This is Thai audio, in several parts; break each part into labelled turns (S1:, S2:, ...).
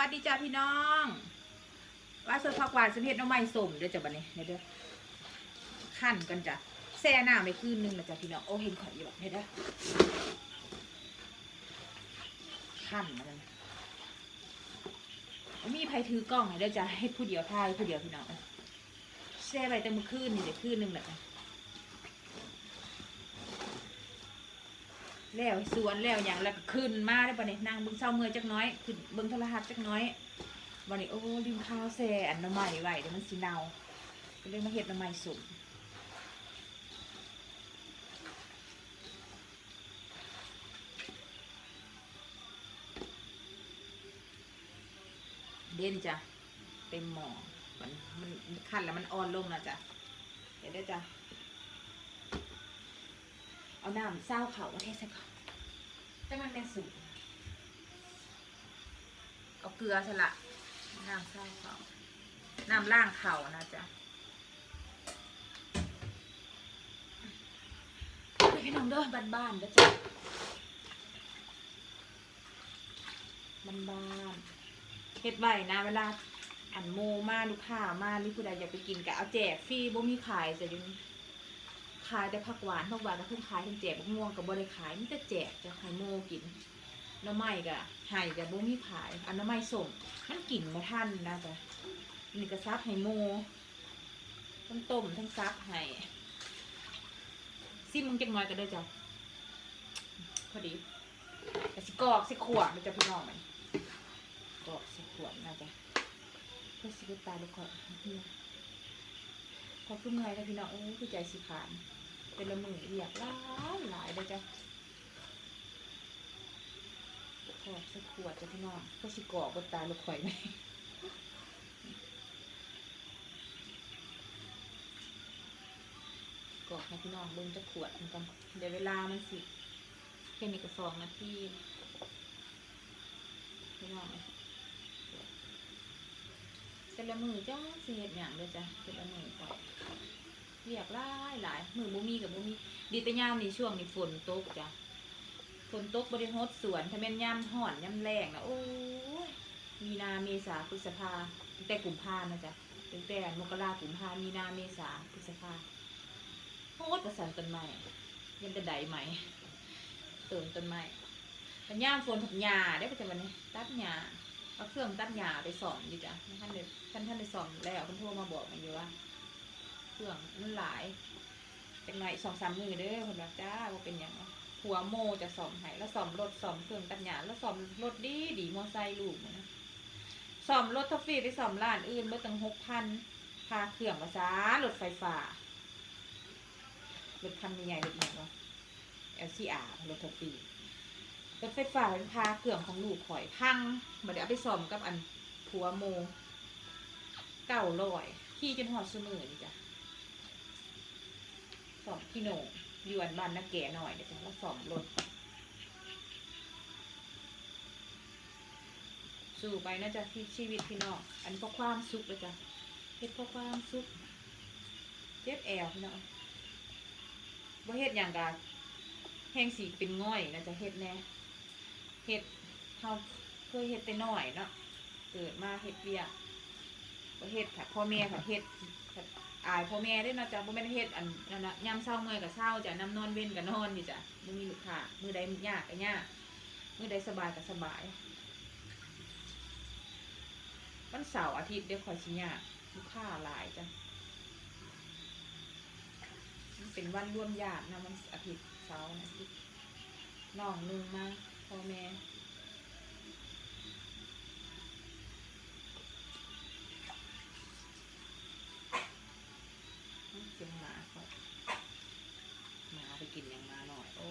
S1: วัสดีจ้าพี่น้อง ว่าสดผักหวานสมเพ็ดน้องไม้สมเดี๋ยวจะบันนี้เดี๋ยวเด้อขั้นกันจ้ะแซ่หน้าไม่คืนนึงนะจ้ะพี่น้องโอ้เห็นข่อยอยู่แบบเดี๋ยวเด้อขั้นมาเลยมีใครถือกล้องให้เดี๋ยวจะให้ผู้เดียวทายผู้เดียวพี่น้องแซ่ไปแต่เมื่อคืนนี่เดี๋ยวคืนนึงแหละจ้ะ แล้วสวนแล้วอย่างแล้วก็ขึ้นมาได้ปะเนี่ยนั่งเบิ้งเศร้าเมื่อยจักน้อยขึ้นเบิ้งโทรทัศน์จักน้อยวันนี้โอ้ลืมข้าวแซ่อันน้ำใหม่ไว้เดี๋ยวมันสิเนาก็เลยมาเฮ็ดน้ำใหม่สุกเด่นจ้ะเต็มหมอมันมันขั้นแล้วมันอ่อนลงนะจ๊ะเดี๋ยวได้จ้ะ เอาน้ำเศร้าเขามาเทใส่ก่อนแต่มันเป็นสูตรเอาเกลือใส่ละน้ำเศร้าเขาน้ำล่างเขานะจ๊ะไปพี่น้องเด้อบ้านๆเด้อจ้ะบ้านๆเฮ็ดไว้นะ เวลาอันโมมาลูกค้ามาหรือผู้ใดอยากไปกินก็เอาแจกฟรีบ่มีขายจะยัง ขายแต่ผักหวานผักหวานก็เพิ่งขายเพิ่งแจกบักม่วงก็บ่ได้ขายมีแต่แจกจะให้โมกินน้ำไม้ก็ให้แต่บ่มีขายอันน้ำไม้ส้มมันกินบ่ทันนะจ๊ะนี่ก็ซับให้โมทั้งต้มทั้งซับให้ซิมมึงจักหน่อยก็ได้จ้ะพอดีก็สิกอกสิขวดมันจะพี่น้องมันกอกสิขวดนะจ๊ะเพื่อสิบตาลูกขอเฮียขอขึ้นเมื่อยแล้วพี่น้องเอ้คือใจสิขาน เป็นละมือเรียกหลายหลายเลยจ้ะขอสักขวดจ้ะพี่น้องเพื่อสิกรอกบนตาลูกข่อยไหมกรอกให้พี่น้องเบิ่งจะขวดมือนกันเดี๋ยวเวลามันสิแค่นี้ก็สองนาทีพี่น้องเอ้ยแต่ละมือจ้าเสียดอย่างเดียจ้ะแต่ละมือก่อน เรียกหลายหลายมือบ่มีกับบ่มี ดีแต่ยามนี่ช่วงนี้ฝนตกจ้ะฝนตกบริโภคสวนถ้าแม่นยามห่อนยามแรงนะโอ้ยมีนาเมษาพฤษภาตั้งแต่กุมภานะจ๊ะตั้งแต่มกรากุมภามีนาเมษาพฤษภาโคตรประสันต้นไม้ยังแต่ใดใหม่เติมต้นไม้มันยามฝนผักหญ้าได้ปะจ๊ะวันนี้ตัดหญ้าเอาเครื่องตัดหญ้าไปสอนอยู่จ้ะท่านท่านได้สอนแล้วท่านโทรมาบอกมาอยู่ว่า เครื่องมันหลายจากไหนสองสามมือเด้อคนว่าจ้าว่าเป็นอย่างหัวโมจะสอมให้แล้วสอมรถสอมเครื่องตัดหญ้าแล้วสอมรถดีดีมอไซค์ลูกนะสอมรถทัฟฟี่ไปสอมร้านอื่นเมื่อตั้งหกพันพาเครื่องมาจ้ารถไฟฟ้ารถคันใหญ่รถใหญ่ก็ LCR รถทัฟฟี่รถไฟฟ้าเป็นพาเครื่องของลูกข่อยพังมาเดี๋ยวไปซ่อมกับอันผัวโมเก้าร้อยขี่จนหอดสมือนี่จ้ะ องพี่โหนงยู่อันบ้านนักแก่หน่อยเดี๋ยวจะแล้วสอมรถสู่ไปนะจ๊ะที่ชีวิตพี่น้องอันเพราะความสุขเลยจ้ะเฮ็ดเพราะความสุขเจ็บแอวพี่น้องว่าเฮ็ดอย่างกาแห้งสีเป็นง่อยนะจ๊ะเฮ็ดแน่เฮ็ดเขาเคยเฮ็ดแต่น้อยเนาะเกิดมาเฮ็ดเวียกบ่เฮ็ดค่ะพ่อแม่ค่ะเฮ็ด อายพ่อแม่ได้เนาะจ้ะบ่แม่นเฮ็ดอันนั่นน่ะยามเช้าเมื่อยก็เช้าจ้ะน้ำนอนเว้นก็นอนอยู่จ้ะบ่มีลูกค้ามื้อใดยากก็ยากมื้อใดสบายก็สบายวันเสาร์อาทิตย์เดี๋ยวคอยสิยากลูกค้าหลายจ้ะมันเป็นวันร่วมญาตินะมันอาทิตย์เสาร์อาทิตย์น้องหนึงมาพ่อแม่เสียงหมาเขาหมาไปกินอย่างมาหน่อย โอ้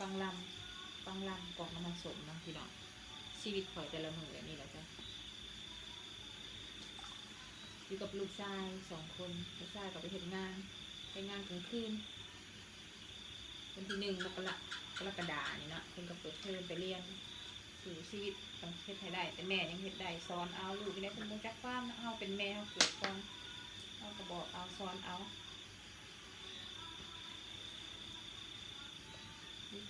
S1: ฟังลำฟังลำกอกน้ำมันสมนะพี่น้องชีวิตข่อยแต่ละมือแบบนี้แหละจ้ะอยู่กับลูกชายสองคนลูกชายก็ไปเห็นงานไปงานกลางคืนวันที่หนึ่งมกรากรกฎานี่เนาะเพิ่นก็เปิดเทอมไปเรียนสู่ชีวิตต้องเฮ็ดให้ได้ แต่แม่ยังเฮ็ดได้สอนเอาลูกนี่ได้เพิ่นบ่จักความเฮาเป็นแม่เฮาเกิดก่อนเฮาก็บอกเอาสอนเอา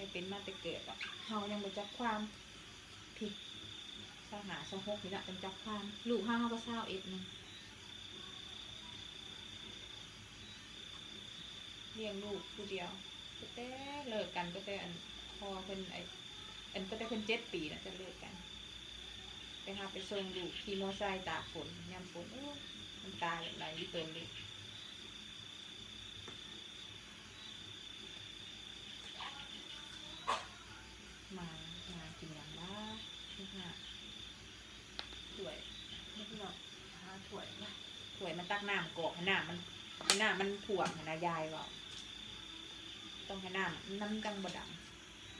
S1: ใครเป็นมาแต่เกิดอกเฮายังบ่จักความผิดเศร้าหาเศร้าหกนี่แหละเป็นจักพันลูกห้าเขาก็เศร้าเอ็ดหนึงเลี้ยงลูกผู้เดียวก็แต่เลิกกันก็แต่อันพอเป็นไออันก็แต่เป็นเจ็ดปีนะจะเลิกกัน ไปหาไปส่งลูกขี่มอไซค์ตากฝนยามฝนโอ้มันตายไหลเติมเลยมา มากินอย่างละนี่ค่ะถ้วยนี่พี่น้องหาถ้วยมาถ้วยมันตักน้ำกรอก ให้น้ำมันให้น้ำมันถ่วงให้นะยายว่าต้องให้น้ำน้ำจังบด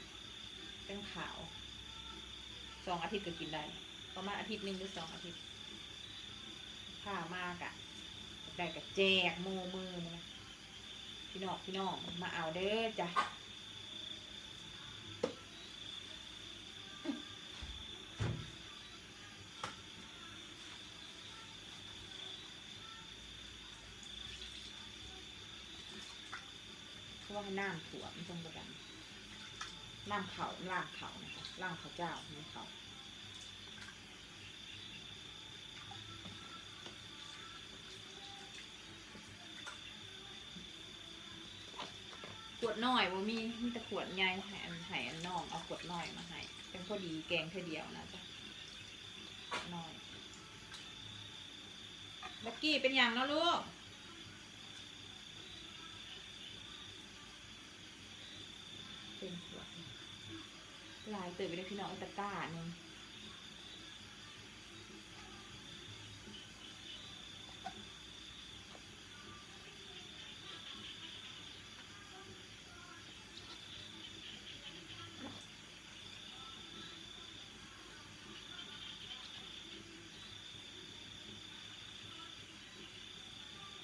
S1: ำเป็นขาวสองอาทิตย์ก็กินได้ประมาณอาทิตย์หนึ่งหรือสองอาทิตย์ข้ามากอะได้กับแจกโมมือนะพี่น้องพี่น้องมาเอาเด้อจ้ะ เพราะว่าน้ำถั่วมันต้องประดันน้ำเขาล่างเขานะคะล่างเขาเจ้าไม่เขาขวดน้อยว่ามีมีแต่ขวดใหญ่ให้อันให้อันน้องเอาขวดน้อยมาให้เป็นพอดีแกงเท่เดียวนะจ๊ะน้อยบักกี้เป็นอย่างนะลูกเป็นขวด ลายเติบไปได้พี่น้องอาตะกร้าหนึ่ง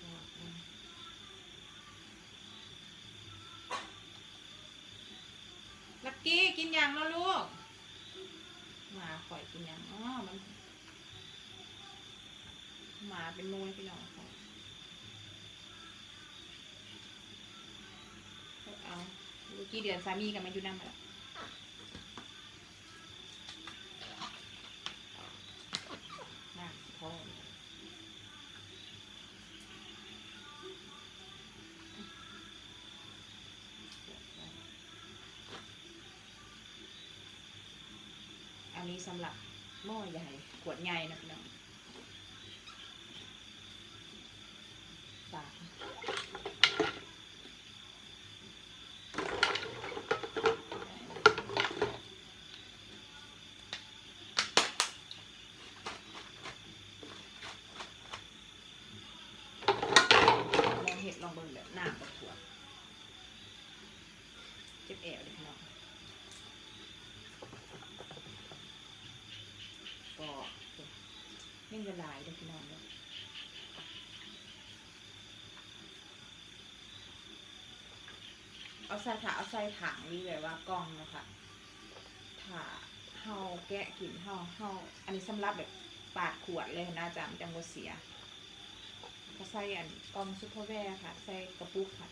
S1: ขวดหนึ่งลั กินอย่างเนาะลูกหมาข่อยกินอย่างอ๋อมันหมาเป็นมูลพี่น้องข่อยเอาลูกกี่เดือนสามีกับมาอยู่นั่นมาแล้ว สำหรับหม้อใหญ่ขวดใหญ่นะพี่น้องฝากลองเห็ดลองเบิ่งแบบหน้ำกับถั่วเจ็บแอวเลยพี่น้อง ก็ไม่ละลายเลย พี่น้องเลยเอาใส่ถาเอาใส่ถังนี่แบบว่ากล้องนะคะถาเฮาแกะกินเฮาเฮาอันนี้สำหรับแบบปาดขวดเลยนะจ๊ะมันจังบ่เสียก็ใส่อันกล่องซุปเปอร์แวร์ค่ะ ใส่กระปุกค่ะ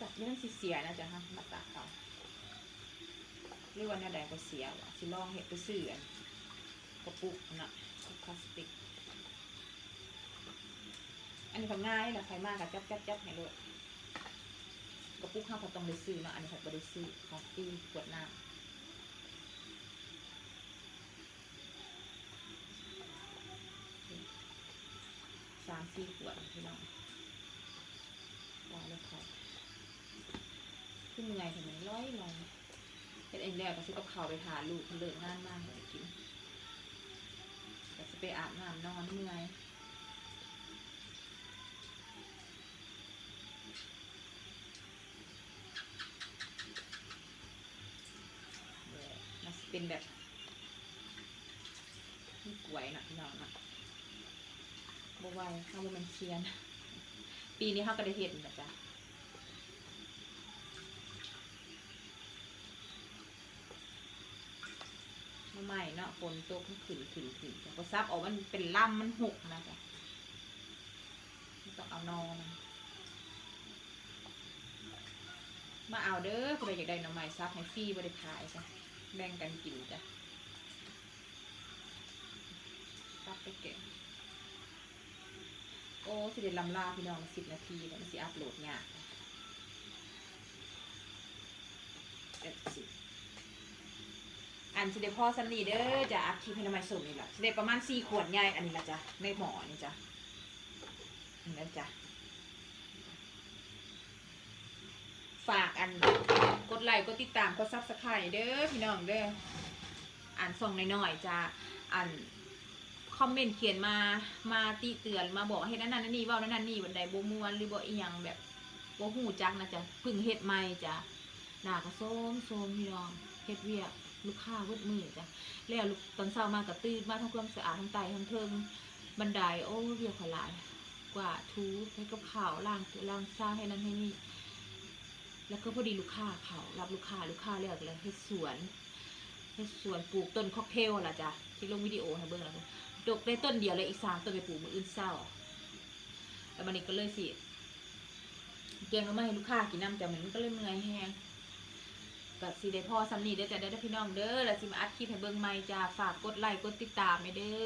S1: ตัดไม่ต้องสิเสียนะจ๊ะฮะมาตัดเอาหรือว่าแนวใดก็เสียวะสิลองเห็ดไปซื้ออันกระปุกนะกระ พลาสติก อันนี้ทำง่ายนะใครมากกับจับจับจับให้เลยกระปุกข้าวผัดต้องได้ซื้อเนาะอันนี้ผัดไม่ได้ซื้อของฟรีขวดน้ำสามสี่ขวดพี่น้องวางเลยค่ะขึ้นเหนื่อยทำไมร้อยลอยเป็นเองแล้วก็ซื้อกับข้าวไปทานลูกเขาเลิกงานมากเลยกิน ไปอาบน้ำนอนเมื่อยมันเป็นแบบนี่กล้วยนะพี่น้องนะบไวายข้าวโมเมนเชียน ปีนี้เขาก็ได้เห็นนะจ๊ะ ไม่เนาะฝนตขึ้นขึ้นขึ้นขึ้นก็ซับออกมันเป็นล่ำมันหกนะจ๊ะต้องเอานอนมาเอาเด้อใครอยากได้หน่อไม้ซับให้ฟรีบริขายจ้ะแบ่งกันกินจ้ะซับไปเก็บโอ้สิเดลำลาพี่น้องสิบนาทีแล้วมันสิอัพโหลดเนี่ย อันสิเดพ่อซันนีเด้อจะอัพคลิปให้น้ำมันสุ่มนี่แหละสิเดประมาณสี่ขวดใหญ่อันนี้ละจ้ะในหมอนี่จ้ะนี่นะจ้ะฝากอันกดไลค์กดติดตามกดซับสไครต์เด้อพี่น้องเด้ออ่านส่งหน่อยๆจ้ะอ่านคอมเมนต์เขียนมามาตีเตือนมาบอกให้นั่นนั่นนี่ว่านั่นนั่นนี่วันใดบ่ม่วนหรือบ่อีหยังแบบบ่ฮู้จักนะจ๊ะพึ่งเฮ็ดใหม่จ้ะหน้าก็โซมโซมพี่น้องเฮ็ดเวียก ลูกค้าเวิดมือจ้ะแล้วตอนเช้ามาก็ตื่นมาทำความสะอาดทั้งใต้ทั้งเทิงบันไดโอ้เวียกขลายกว่าดทูให้กับข้าวล้างล้างซ่าให้นั่นให้นี่แล้วก็พอดีลูกค้าเขารับลูกค้าลูกค้าเรียกเลยเฮ็ดสวนเฮ็ดสวนปลูกต้นค็อกเทลล่ะจ้ะที่ลงวิดีโอให้เบิ่งแล้วดกได้ต้นเดียวเลยอีกสามต้นไปปลูกมืออื่นเศร้าแล้วมันนี้ก็เลยสิเกียงก็ไม่ให้ลูกค้ากินน้ำแต่มันก็เลยเมื่อยแห้ง กับสีได้พ่อซัมนี่เด้อจะได้อพี่น้องเด้อแล้วสิมาอัดคลิปให้เบิ่งใหม่จ้าฝากกดไลค์กดติดตามให้เด้อ